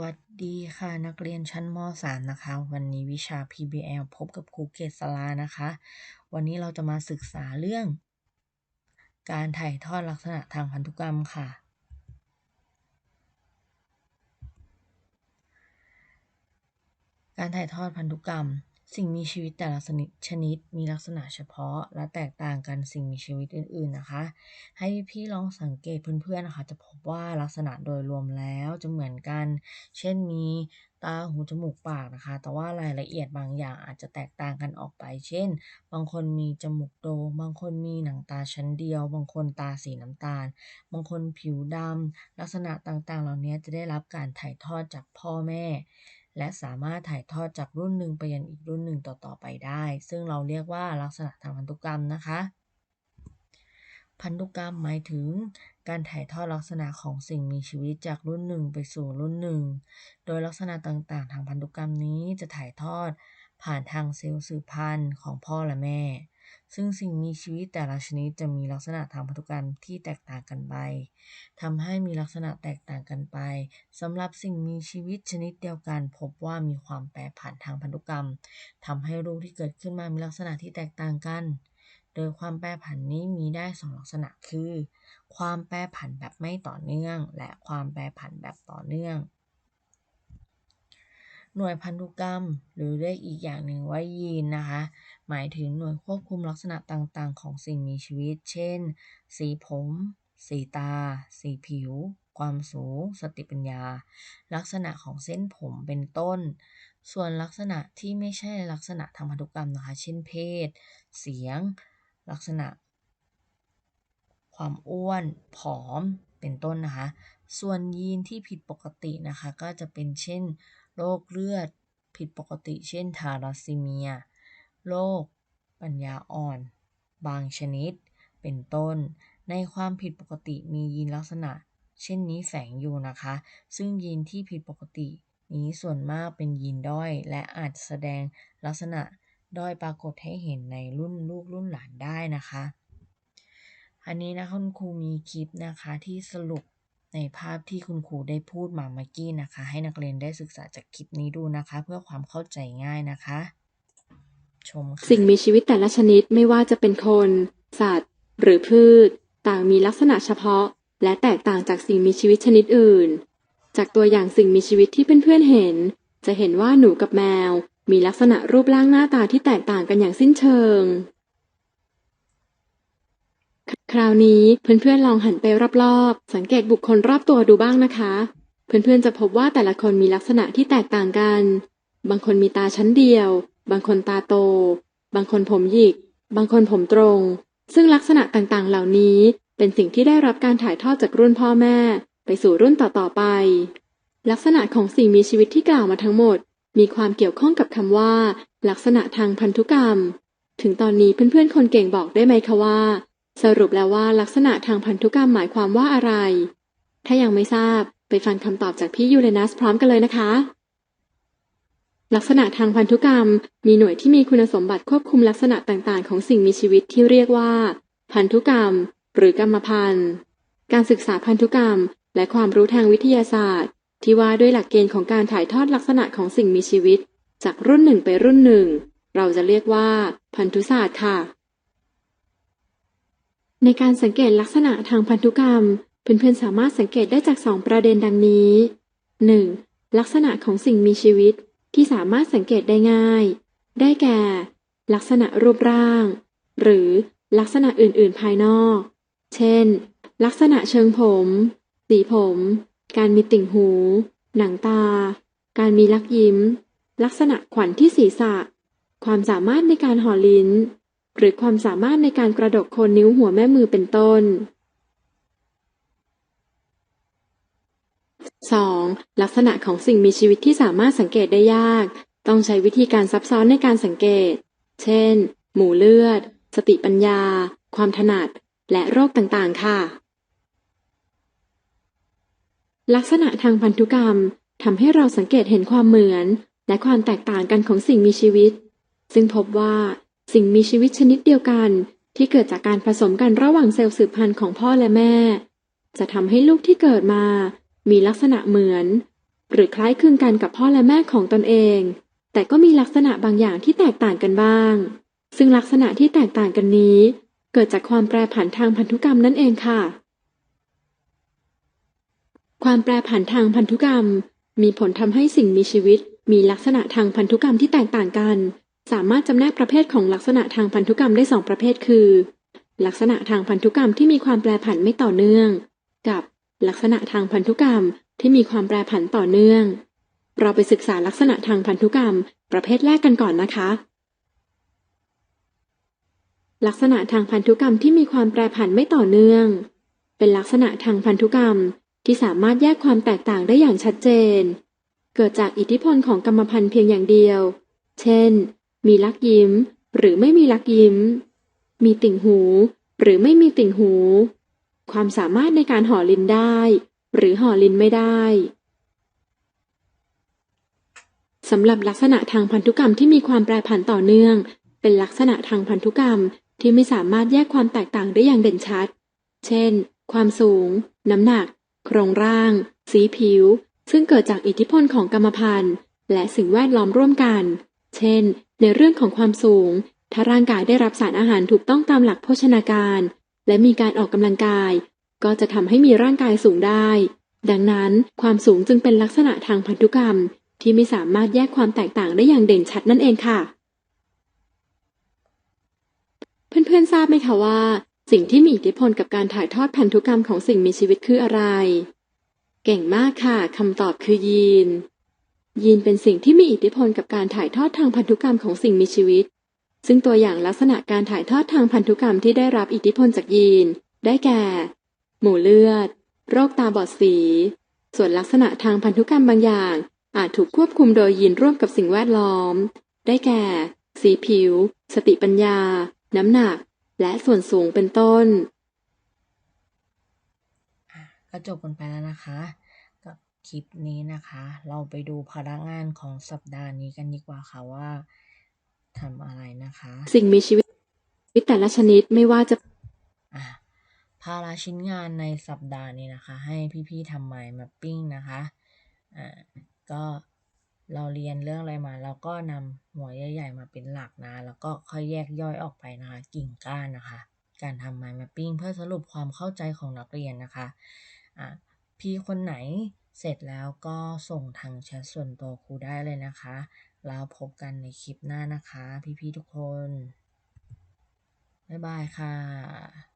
วัสดีค่ะนักเรียนชั้นม .3 นะคะ วันนี้วิชา PBL พบกับครูเกษรานะคะ วันนี้เราจะมาศึกษาเรื่อง การถ่ายทอดลักษณะทางพันธุกรรมค่ะ การถ่ายทอดพันธุกรรม สิ่งมีชีวิตแต่ละชนิดชนิดมีลักษณะเฉพาะและแตกต่างกันสิ่งมีชีวิตอื่นๆนะคะ ให้พี่ลองสังเกตเพื่อนๆนะคะ จะพบว่าลักษณะโดยรวมแล้วจะเหมือนกัน เช่นมีตาหูจมูกปากนะคะ แต่ว่ารายละเอียดบางอย่างอาจจะแตกต่างกันออกไป เช่น บางคนมีจมูกโด่งบางคนมีหนังตาชั้นเดียว บางคนตาสีน้ำตาล บางคนผิวดำลักษณะต่างๆ เหล่านี้จะได้รับการถ่ายทอดจากพ่อแม่ และสามารถถ่ายทอดจากรุ่นหนึ่งไปยังอีกรุ่นหนึ่งต่อๆไปได้ ซึ่งเราเรียกว่าลักษณะทางพันธุกรรมนะคะ พันธุกรรมหมายถึงการถ่ายทอดลักษณะของสิ่งมีชีวิตจากรุ่นหนึ่งไปสู่รุ่นหนึ่ง โดยลักษณะต่างๆ ทางพันธุกรรมนี้จะถ่ายทอดผ่านทางเซลล์สืบพันธุ์ของพ่อและแม่ ซึ่งสิ่งมีชีวิตแต่ละชนิดจะมีลักษณะทางพันธุกรรมที่แตกต่างกันไปทำให้มีลักษณะแตกต่างกันไปสำหรับสิ่งมีชีวิตชนิดเดียวกัน พบว่ามีความแปรผันทางพันธุกรรมทำให้ลูกที่เกิดขึ้นมามีลักษณะที่แตกต่างกัน โดยความแปรผันนี้มีได้2ลักษณะคือ ความแปรผันแบบไม่ต่อเนื่อง และความแปรผันแบบต่อเนื่อง หน่วยพันธุกรรม หรือเรียกอีกอย่างหนึ่งว่ายีนนะคะ หมายถึงหน่วยควบคุมลักษณะต่างๆ ของสิ่งมีชีวิต เช่น สีผม สีตา สีผิว ความสูง สติปัญญา ลักษณะของเส้นผมเป็นต้น ส่วนลักษณะที่ไม่ใช่ลักษณะทางพันธุกรรมนะคะ เช่นเพศ เสียง ลักษณะ ความอ้วน ผอม เป็นต้นนะคะ ส่วนยีนที่ผิดปกตินะคะ ก็จะเป็นเช่น โรคเลือดผิดปกติเช่นทาลัสซีเมีย โรคปัญญาอ่อน บางชนิด เป็นต้น ในความผิดปกติมียีนลักษณะ เช่นนี้แฝงอยู่นะคะ ซึ่งยีนที่ผิดปกตินี้ส่วนมากเป็นยีนด้อย และอาจแสดงลักษณะด้อยปรากฏให้เห็นในรุ่นลูกรุ่นหลานได้นะคะ อันนี้นะคุณครูมีคลิปนะคะที่สรุป ในภาพที่คุณครูได้พูดมาเมื่อกี้นะคะ ให้นักเรียนได้ศึกษาจากคลิปนี้ดูนะคะ เพื่อความเข้าใจง่ายนะคะ ชมค่ะสิ่งมีชีวิตแต่ละชนิดไม่ว่าจะเป็นคน สัตว์ หรือพืช ต่างมีลักษณะเฉพาะ และแตกต่างจากสิ่งมีชีวิตชนิดอื่น จากตัวอย่างสิ่งมีชีวิตที่เพื่อนๆเห็น จะเห็นว่าหนูกับแมว มีลักษณะรูปร่างหน้าตาที่แตกต่างกันอย่างสิ้นเชิง คราวนี้เพื่อนๆลองหันไปรอบๆ สังเกตบุคคลรอบตัวดูบ้างนะคะ เพื่อนๆจะพบว่าแต่ละคนมีลักษณะที่แตกต่างกัน บางคนมีตาชั้นเดียว บางคนตาโต บางคนผมหยิก บางคนผมตรง ซึ่งลักษณะต่างๆ เหล่านี้เป็นสิ่งที่ได้รับการถ่ายทอดจากรุ่นพ่อแม่ ไปสู่รุ่นต่อๆไป ลักษณะของสิ่งมีชีวิตที่กล่าวมาทั้งหมด มีความเกี่ยวข้องกับคำว่า ลักษณะทางพันธุกรรม ถึงตอนนี้เพื่อนๆคนเก่งบอกได้ไหมคะว่า สรุปแล้วว่าลักษณะทางพันธุกรรมหมายความว่าอะไร ถ้ายังไม่ทราบไปฟังคำตอบจากพี่ยูเรนัสพร้อมกันเลยนะคะ ลักษณะทางพันธุกรรมมีหน่วยที่มีคุณสมบัติควบคุมลักษณะต่างๆ ของสิ่งมีชีวิตที่เรียกว่า พันธุกรรม หรือกรรมพันธุ์ การศึกษาพันธุกรรม และความรู้ทางวิทยาศาสตร์ ที่ว่าด้วยหลักเกณฑ์ของการถ่ายทอดลักษณะของสิ่งมีชีวิต จากรุ่นหนึ่งไปรุ่นหนึ่ง เราจะเรียกว่า พันธุศาสตร์ค่ะ ในการสังเกตลักษณะทางพันธุกรรม เพื่อนๆสามารถสังเกตได้จากสองประเด็นดังนี้ 1. ลักษณะของสิ่งมีชีวิตที่สามารถสังเกตได้ง่าย ได้แก่ ลักษณะรูปร่าง หรือลักษณะอื่นๆภายนอก เช่น ลักษณะเชิงผม สีผม การมีติ่งหู หนังตา การมีลักยิ้ม ลักษณะขวัญที่ศีรษะ ความสามารถในการห่อลิ้น หรือความสามารถในการกระดกโคนนิ้วหัวแม่มือเป็นต้น 2. ลักษณะของสิ่งมีชีวิตที่สามารถสังเกตได้ยาก ต้องใช้วิธีการซับซ้อนในการสังเกต เช่น หมู่เลือด สติปัญญา ความถนัด และโรคต่างๆ ค่ะ ลักษณะทางพันธุกรรมทำให้เราสังเกตเห็นความเหมือน และความแตกต่างกันของสิ่งมีชีวิต ซึ่งพบว่า สิ่งมีชีวิตชนิดเดียวกัน ที่เกิดจากการผสมกันระหว่างเซลล์สืบพันธุ์ของพ่อและแม่ จะทำให้ลูกที่เกิดมา มีลักษณะเหมือน หรือคล้ายคลึงกันกับพ่อและแม่ของตนเอง แต่ก็มีลักษณะบางอย่างที่แตกต่างกันบ้าง ซึ่งลักษณะที่แตกต่างกันนี้ เกิดจากความแปรผันทางพันธุกรรมนั่นเองค่ะ ความแปรผันทางพันธุกรรม มีผลทำให้สิ่งมีชีวิตมีลักษณะทางพันธุกรรมที่แตกต่างกัน สามารถจำแนกประเภทของลักษณะทางพันธุกรรมได้สองประเภทคือ ลักษณะทางพันธุกรรมที่มีความแปรผันไม่ต่อเนื่อง กับลักษณะทางพันธุกรรมที่มีความแปรผันต่อเนื่อง เราไปศึกษาลักษณะทางพันธุกรรม ประเภทแรกกันก่อนนะคะ ลักษณะทางพันธุกรรมที่มีความแปรผันไม่ต่อเนื่อง เป็นลักษณะทางพันธุกรรมที่สามารถแยกความแตกต่างได้อย่างชัดเจน เกิดจากอิทธิพลของกรรมพันธุ์เพียงอย่างเดียว เช่น มีลักยิ้ม หรือไม่มีลักยิ้ม มีติ่งหู หรือไม่มีติ่งหู ความสามารถในการห่อลิ้นได้ หรือห่อลิ้นไม่ได้สำหรับลักษณะทางพันธุกรรมที่มีความแปรผันต่อเนื่อง เป็นลักษณะทางพันธุกรรมที่ไม่สามารถแยกความแตกต่างได้อย่างเด่นชัด เช่น ความสูง น้ำหนัก โครงร่าง สีผิว ซึ่งเกิดจากอิทธิพลของกรรมพันธุ์ และสิ่งแวดล้อมร่วมกัน เช่น ในเรื่องของความสูง ถ้าร่างกายได้รับสารอาหารถูกต้องตามหลักโภชนาการ และมีการออกกำลังกาย ก็จะทำให้มีร่างกายสูงได้ ดังนั้นความสูงจึงเป็นลักษณะทางพันธุกรรม ที่ไม่สามารถแยกความแตกต่างได้อย่างเด่นชัดนั่นเองค่ะ เพื่อนๆทราบไหมคะว่า สิ่งที่มีอิทธิพลกับการถ่ายทอดพันธุกรรมของสิ่งมีชีวิตคืออะไร เก่งมากค่ะคำตอบคือยีน ยีนเป็นสิ่งที่มีอิทธิพลกับการถ่ายทอดทางพันธุกรรมของสิ่งมีชีวิต ซึ่งตัวอย่างลักษณะการถ่ายทอดทางพันธุกรรมที่ได้รับอิทธิพลจากยีน ได้แก่ หมู่เลือด โรคตาบอดสี ส่วนลักษณะทางพันธุกรรมบางอย่าง อาจถูกควบคุมโดยยีนร่วมกับสิ่งแวดล้อม ได้แก่ สีผิว สติปัญญา น้ำหนัก และส่วนสูงเป็นต้นก็จบกันไปแล้วนะคะ คลิปนี้นะคะ เราไปดูพนักงานของสัปดาห์นี้กันดีกว่าค่ะว่าทำอะไรนะคะ สิ่งมีชีวิตแต่ละชนิดไม่ว่าจะอะภาระชิ้นงานในสัปดาห์นี้นะคะ ให้พี่ๆทำ mind mapping นะคะอ่าก็เราเรียนเรื่องอะไรมาเราก็นำหัวใหญ่ๆมาเป็นหลักนะ แล้วก็ค่อยแยกย่อยออกไปนะคะ กิ่งก้านนะคะ การทำ mind mapping เพื่อสรุปความเข้าใจของนักเรียนนะคะอะพี่คนไหน เสร็จแล้วก็ส่งทางแชทส่วนตัวครูได้เลยนะคะ แล้วพบกันในคลิปหน้านะคะ พี่ๆทุกคน บ๊ายบายค่ะ